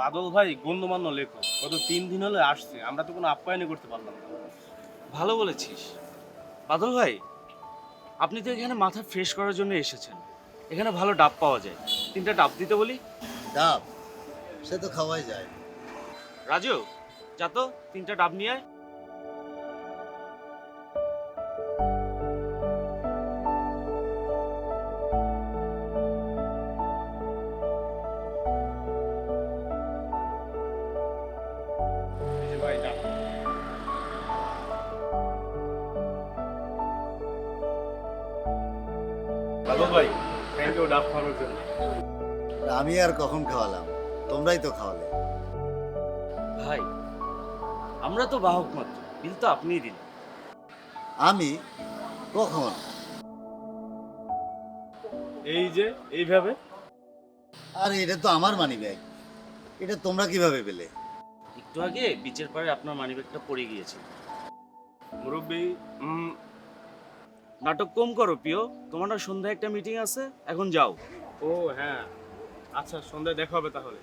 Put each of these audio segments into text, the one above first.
বাদল ভাই গণ্যমান্য লেখক। গত তিন দিন হলে আসছে। আমরা তো কোনো আপ্যায়নই করতে পারলাম না। ভালো বলেছিস। বাদল ভাই আপনি তো এখানে মাথা ফ্রেশ করার জন্য এসেছেন। এখানে ভালো ডাব পাওয়া যায়। তিনটা ডাব দিতে বলি? ডাব? সে তো খাওয়াই যায়। রাজু যা তো তিনটা ডাব নিয়ে আয়। ডাব খাওয়ানোর জন্য। আমি আর কখন খাওয়ালাম? তোমরাই তো খাওয়ালে। ভাই আমরা তো বাহক মাত্র। বিল তো আপনিই দিন আমি কখন? এই যে এইভাবে? আর এটা তো আমার মানি ব্যাগ এটা তোমরা কীভাবে পেলে? একটু আগে বিচের পাড়ে আপনার মানিব্যাগটা পড়ে গিয়েছে মুরব্বী উম, নাটক কম করো, প্রিয়। তোমার সন্ধ্যায় একটা মিটিং আছে, এখন যাও। ও হ্যাঁ। আচ্ছা সন্ধ্যায় দেখা হবে তাহলে।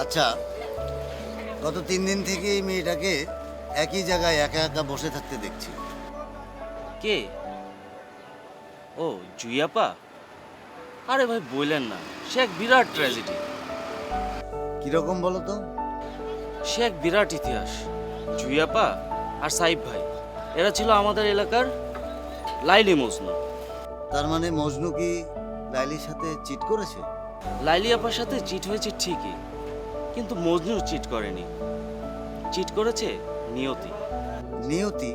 আচ্ছা গত তিন দিন থেকে এই মেয়েটাকে একই জায়গায় একা একা বসে থাকতে দেখছি। কে? ও জুইয়াপা? আরে ভাই বললেন না সে এক বিরাট ট্র্যাজেডি কীরকম বলো তো? সে এক বিরাট ইতিহাস। জুইয়াপা আর সাইব ভাই এরা ছিল আমাদের এলাকার লাইলি মজনু। তার মানে মজনু কি লাইলির সাথে চিট করেছে? লাইলি আপার সাথে চিট হয়েছে ঠিকই কিন্তু মজনু চিট করেনি। চিট করেছে নিয়তি। নিয়তি?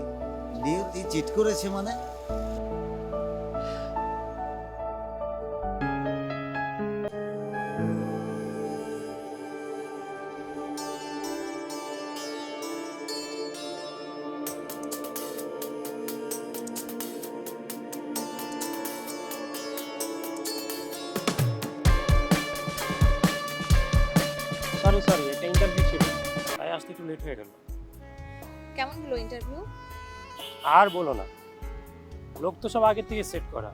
নিয়তি চিট করেছে মানে? হয়ে গেল। কেমন হলো ইন্টারভিউ আর বলো না। লোক তো সব আগে থেকে সেট করা।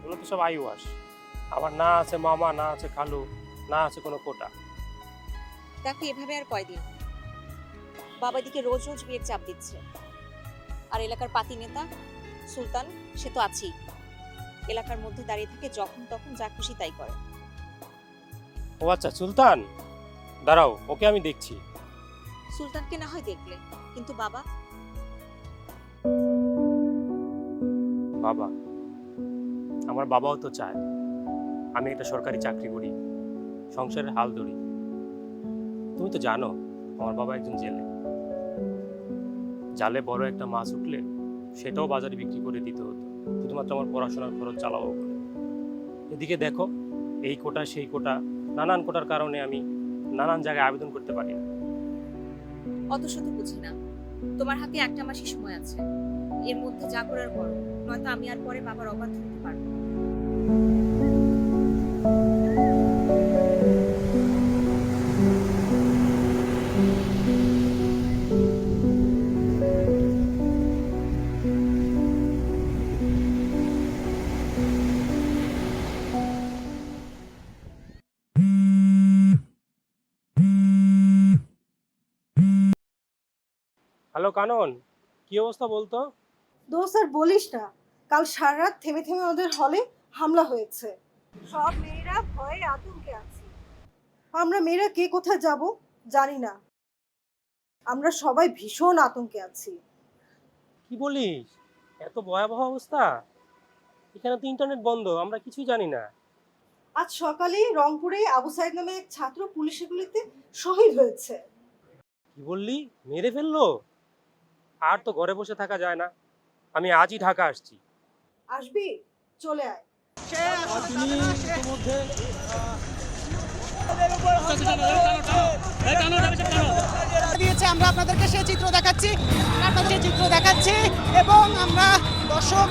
ওগুলো তো সব আই ওয়াশ আবার না আছে মামা না আছে খালু না আছে কোনো কোটা। দেখো এভাবে আর কয়দিন? বাবা দিকে রোজ রোজ বিয়ের চাপ দিচ্ছে। আর এলাকার পাতি নেতা সুলতান সে তো আছেই। এলাকার মধ্যে দাঁড়িয়ে থাকে যখন তখন যা খুশি তাই করে। ও আচ্ছা সুলতান! দাঁড়াও ওকে আমি দেখছি। সুলতানকে না হয় দেখলে। কিন্তু বাবা? বাবা, আমার বাবাও তো চায়। আমি একটা সরকারি চাকরি করি, সংসারের হাল ধরি। তুমি তো জানো, আমার বাবা একজন জেলে। জালে বড় একটা মাছ উঠলে সেটাও বাজারে বিক্রি করে দিতে হতো। শুধুমাত্র আমার পড়াশোনার খরচ চালাবো এদিকে দেখো, এই কোটা সেই কোটা, নানান কোটার কারণে আমি নানান জায়গায় আবেদন করতে পারি না। অত শত বুঝি না। তোমার হাতে একটা মাসি সময় আছে। এর মধ্যে যা করার করো, নয়তো আমি আর পরে বাবার অবাধ হতে পারব কানন কি অবস্থা বলতো? দোস্ত আর বলিস না। কাল সারা রাত থেমে থেমে ওদের হলে হামলা হয়েছে। সব মেয়েরা ভয়ে আতঙ্কে আছে। আমরা মেয়েরা কে কোথায় যাব? জানি না। আমরা সবাই ভীষণ আতঙ্কে আছি। কি বলিস? এত ভয়াবহ অবস্থা? এখানে তো ইন্টারনেট বন্ধ আমরা কিছুই জানি না। আজ সকালে রংপুরে আবু সাইদ নামে এক ছাত্র পুলিশের গুলিতে শহীদ হয়েছে। কি বললি? মেরে ফেলল? আর তো ঘরে বসে থাকা যায় না। আমি আজই ঢাকা আসছি। আসবি? চলে আয়। দিয়েছে আমরা আপনাদেরকে সেই চিত্র দেখাচ্ছি। আপনাদের সেই চিত্র দেখাচ্ছি এবং আমরা দর্শক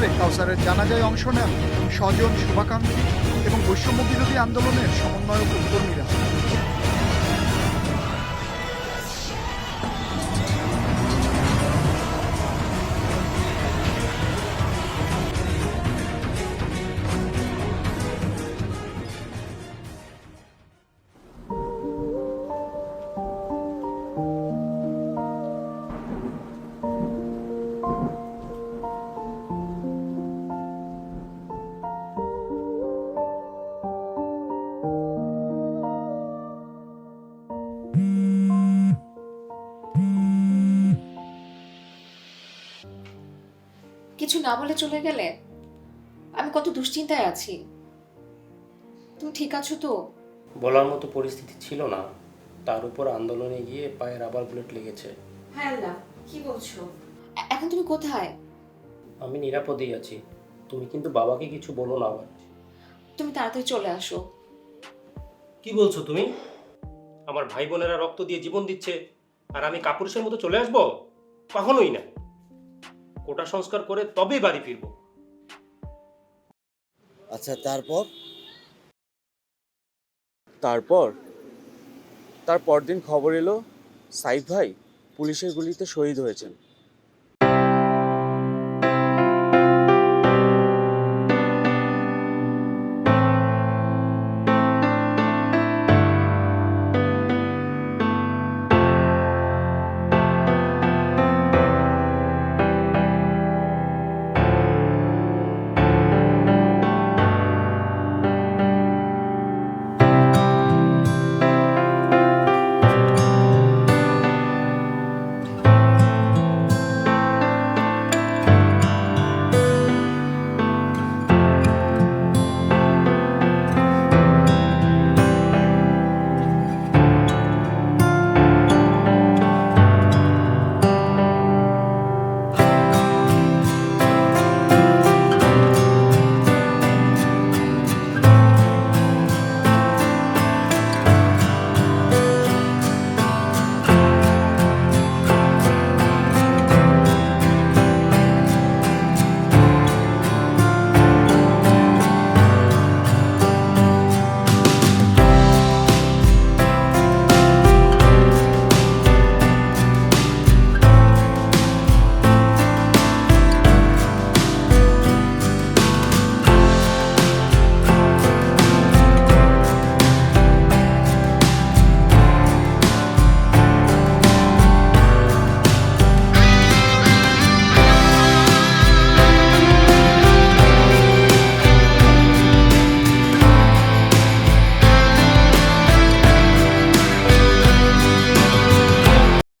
মিনারে কাউসারের জানাজায় অংশ নেন স্বজন শুভাকাঙ্ক্ষী এবং বৈষম্য বিরোধী আন্দোলনের সমন্বয়ক কর্মীরা। কিছু না বলে চলে গেলে? আমি কত দুশ্চিন্তায় আছি। তুমি ঠিক আছো তো? বলার মতো পরিস্থিতি ছিল না। তার উপর আন্দোলনে গিয়ে পায়ে রাবার বুলেট লেগেছে। হ্যাঁ আল্লাহ কি বলছো? এখন তুমি কোথায়? আমি নিরাপদেই আছি। তুমি কিন্তু বাবাকে কিছু বলো না আবার। তুমি তাড়াতাড়ি চলে আসো। কি বলছো তুমি? আমার ভাই বোনেরা রক্ত দিয়ে জীবন দিচ্ছে আর আমি কাপুরুষের মতো চলে আসব? কখনোই না। কোটা সংস্কার করে তবেই বাড়ি ফিরব। আচ্ছা তারপর? তারপর? তার পরদিন খবর এলো সাইফ ভাই পুলিশের গুলিতে শহীদ হয়েছেন।